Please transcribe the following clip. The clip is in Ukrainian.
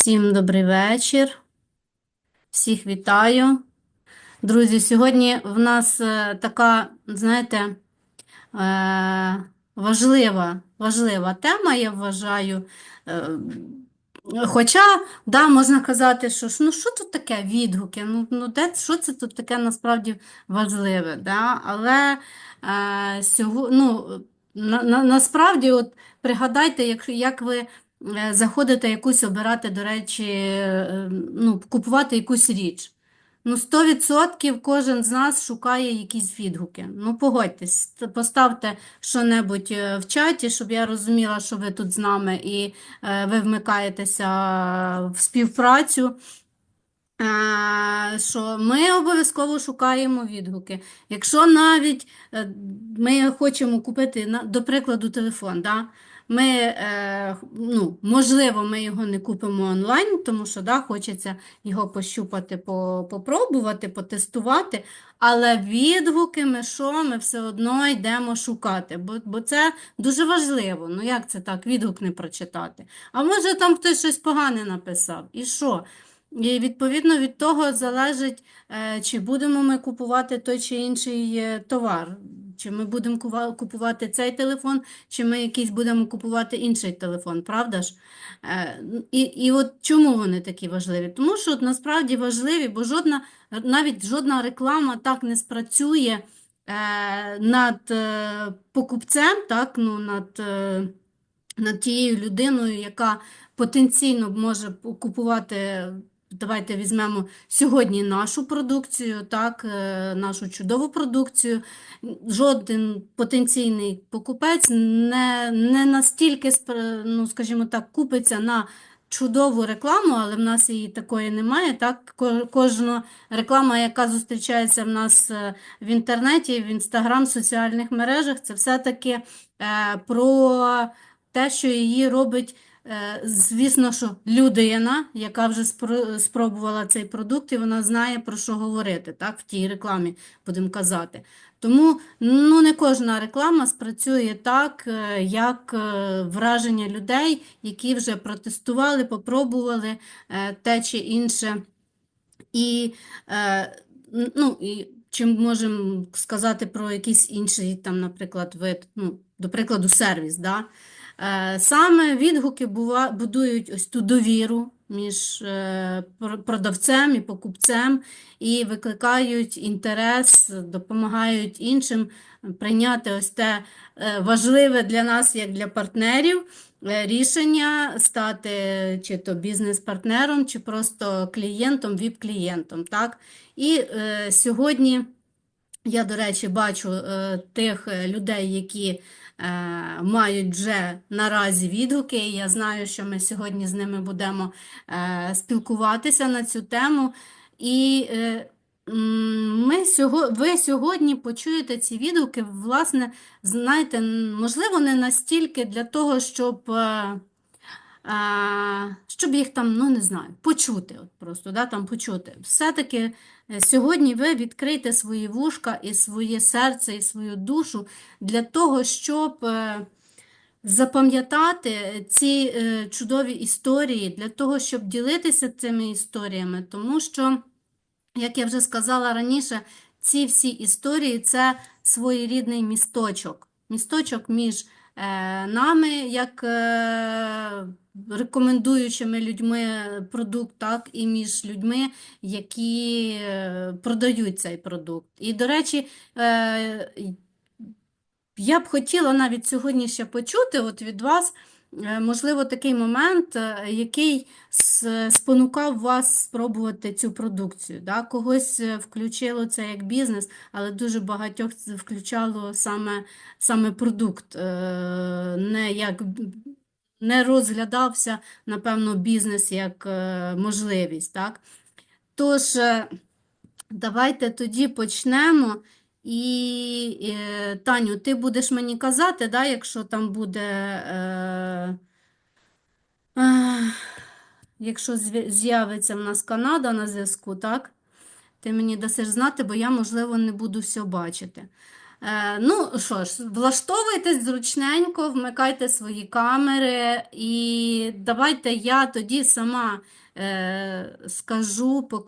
Всім добрий вечір. Всіх вітаю. Друзі, сьогодні в нас е, така, знаєте, е, важлива, важлива тема, я вважаю. Е, Хоча, да, можна казати, що ну що тут таке відгуки? Ну, ну де, що це тут таке насправді важливе? Да? Але е, сього, ну, на, на, насправді, от пригадайте, як, як ви заходите якусь обирати, до речі, е, ну, купувати якусь річ. Ну, 100% кожен з нас шукає якісь відгуки. Ну, погодьтесь, поставте що-небудь е, в чаті, щоб я розуміла, що ви тут з нами і е, ви вмикаєтеся в співпрацю. Е, Що ми обов'язково шукаємо відгуки. Якщо навіть е, ми хочемо купити, до прикладу, телефон, да? Ми, е, ну, можливо, ми його не купимо онлайн, тому що да, хочеться його пощупати, попробувати, потестувати. Але відгуки ми що, ми все одно йдемо шукати, бо, бо це дуже важливо. Ну як це так, відгук не прочитати? А може там хтось щось погане написав? І що? І відповідно від того залежить, е, чи будемо ми купувати той чи інший е, товар, чи ми будемо купувати цей телефон, чи ми якийсь будемо купувати інший телефон, правда ж? Е, І, і от чому вони такі важливі? Тому що от насправді важливі, бо жодна, навіть жодна реклама так не спрацює е, над е, покупцем, так, ну, над, над тією людиною, яка потенційно може купувати. Давайте візьмемо сьогодні нашу продукцію, так, е, нашу чудову продукцію. Жоден потенційний покупець не, не настільки, ну, скажімо так, купиться на чудову рекламу, але в нас її такої немає. Так, кожна реклама, яка зустрічається в нас е, в інтернеті, в інстаграм, соціальних мережах, це все-таки е, про те, що її робить. Е, Звісно, що людина, яка вже спробувала цей продукт, і вона знає, про що говорити, так, в тій рекламі, будемо казати. Тому ну, не кожна реклама спрацює так, е, як е, враження людей, які вже протестували, попробували те чи інше. І, ну, і чи можемо сказати про якийсь інший, там, наприклад, вид, ну, до прикладу, сервіс, да? Е, Саме відгуки будують ось ту довіру між е, продавцем і покупцем і викликають інтерес, допомагають іншим прийняти ось те е, важливе для нас, як для партнерів, рішення стати чи то бізнес-партнером, чи просто клієнтом, віп-клієнтом. І сьогодні я, до речі, бачу е, тих е, людей, які е, мають вже наразі відгуки. і Я знаю, що ми сьогодні з ними будемо е, спілкуватися на цю тему. І е, ми сього, ви сьогодні почуєте ці відгуки, власне, знаєте, можливо, не настільки для того, щоб. е, щоб їх там, ну не знаю, почути, от просто, да, там почути. Все-таки е, сьогодні ви відкрийте свої вушка і своє серце, і свою душу для того, щоб е, запам'ятати ці е, чудові історії, для того, щоб ділитися цими історіями, тому що, як я вже сказала раніше, ці всі історії це своєрідний місточок. Місточок між нами, як е, рекомендуючими людьми продукт, так, і між людьми, які е, продають цей продукт. І, до речі, е, я б хотіла навіть сьогодні ще почути от від вас, е, можливо, такий момент, е, який спонукав вас спробувати цю продукцію. Да? Когось е, включило це як бізнес, але дуже багатьох включало саме, саме продукт, е, не як не розглядався, напевно, бізнес як е, можливість. Так? Тож, е, давайте тоді почнемо. І, е, Таню, ти будеш мені казати, да, якщо там буде, е, е, якщо з'явиться в нас Канада на зв'язку, так? Ти мені дасиш знати, бо я, можливо, не буду все бачити. Е, ну що ж, влаштовуйтесь зручненько, вмикайте свої камери і давайте я тоді сама е, скажу, покажу.